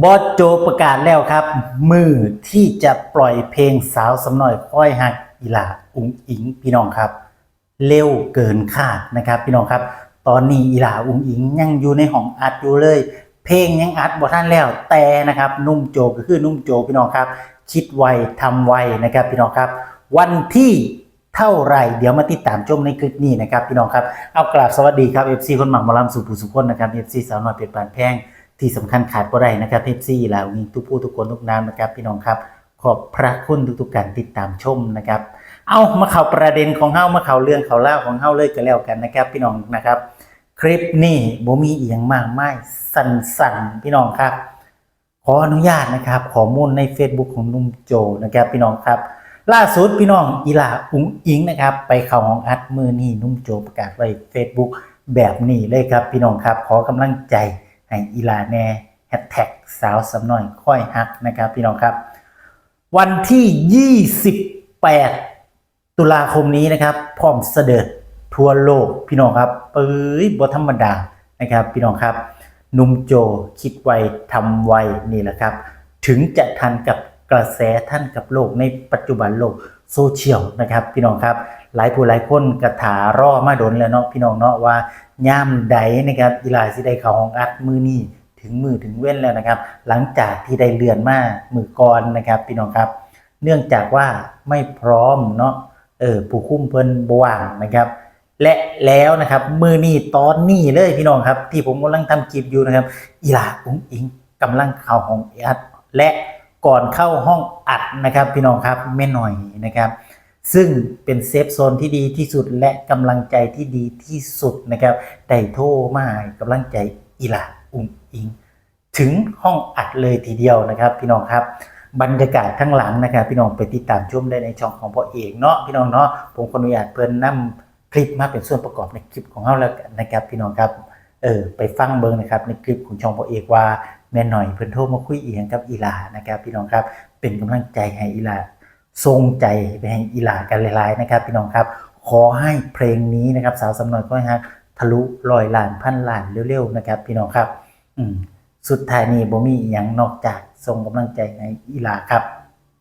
บอสโจประกาศแล้วครับ มือที่จะปล่อยเพลงสาวสำน่อยค่อยหักอีหลาอุงอิงพี่น้องครับ เร็วเกินคาดนะครับ พี่น้องครับ ตอนนี้อีหลาอุงอิงยังอยู่ในห้องอัดอยู่เลย เพลงยังอัดบ่ท่านแล้วแต่นะครับ นุ่มโจก็คือนุ่มโจพี่น้องครับ คิดไวทำไวนะครับ พี่น้องครับ วันที่เท่าไหรเดี๋ยวมาติดตามชมในคลิปนี้นะครับ พี่น้องครับเอากราบสวัสดีครับ FC คนหมักมอลำสู่ผู้สุขคนนะครับ FC สาวน้อยเป็ดปานแพง ที่สำคัญขาดบ่ได้นะครับ FC ลาวนี้ทุกผู้ทุกคนทุกนามนะครับพี่น้องครับ ขอบพระคุณทุกๆการติดตามชมนะครับ เอามาข้าวประเด็นของเฮามาข้าวเรื่องเขาเล่าของเฮาเลยกันแล้วกันนะครับ พี่น้องนะครับ คลิปนี้บ่มีอีหยังมากมายสั่นๆพี่น้องครับขออนุญาตนะครับข้อมูลใน Facebook ของนุ่มโจนะครับพี่น้องครับ ล่าสุดพี่น้องอีหลาอุ้งอิงนะครับ ไปเข้าห้องอัดมือนี่นุ่มโจประกาศไว้ Facebook แบบนี้เลยครับพี่น้องครับ ขอกำลังใจ ให้อีลาแน่แฮชแท็กสาวสำน้อยค่อยฮักนะครับพี่น้องครับ วันที่ 28 ตุลาคมนี้นะครับ พร้อมเสด็จทั่วโลกพี่น้องครับเอ้ยบธรรมดานะครับพี่น้องครับนุ่มโจคิดไวทำไวนี่แหละครับ ถึงจะทันกับกระแสท่านกับโลกในปัจจุบันโลก โซเชียลนะครับพี่น้องครับ หลายผู้หลายคนกระถารอมาดนแล้วเนาะพี่น้องเนาะว่าย่ามใดนะครับอีหลาสิได้เขาห้องอัดมือนี้ถึงมือถึงเว้นแล้วนะครับ หลังจากที่ได้เลื่อนมามือก่อนนะครับ พี่น้องครับ เนื่องจากว่าไม่พร้อมเนาะเออผู้คุ้มเพิ่นบว่างนะครับ และแล้วนะครับมือนี้ตอนนี้เลยพี่น้องครับ ที่ผมกำลังทำคลิปอยู่นะครับอีหลาอุ้งอิงกำลังเข้าห้องอัดและ ก่อนเข้าห้องอัดนะครับพี่น้องครับไม่หน่อยนะครับ ซึ่งเป็นเซฟโซนที่ดีที่สุดและกำลังใจที่ดีที่สุดนะครับได้โทรมาให้กำลังใจอีหลาอุ้งอิง ถึงห้องอัดเลยทีเดียวนะครับ พี่น้องครับบรรยากาศข้างหลังนะครับ พี่น้องไปติดตามชมได้ในช่องของพ่อเอกเนาะพี่น้องเนาะผมขออนุญาตเพิ่นนำคลิปมาเป็นส่วนประกอบในคลิปของเราแล้วนะครับ พี่น้องครับเออไปฟังเบิ่งนะครับในคลิปของช่องพ่อเอกว่า แม่หน่อยเพิ่นโทรมาคุยอีหยังกับอีหลานะครับ พี่น้องครับเป็นกำลังใจให้อีหลาทรงใจไปให้อีหลากันหลายๆนะครับ พี่น้องครับขอให้เพลงนี้นะครับ สาวสำนอยก็ฮักทะลุลอยล้านพันล้านเร็วๆนะครับ พี่น้องครับ อืมสุดท้ายนี้บ่มีอหยังนอกจากส่งกำลังใจให้อีหลาครับ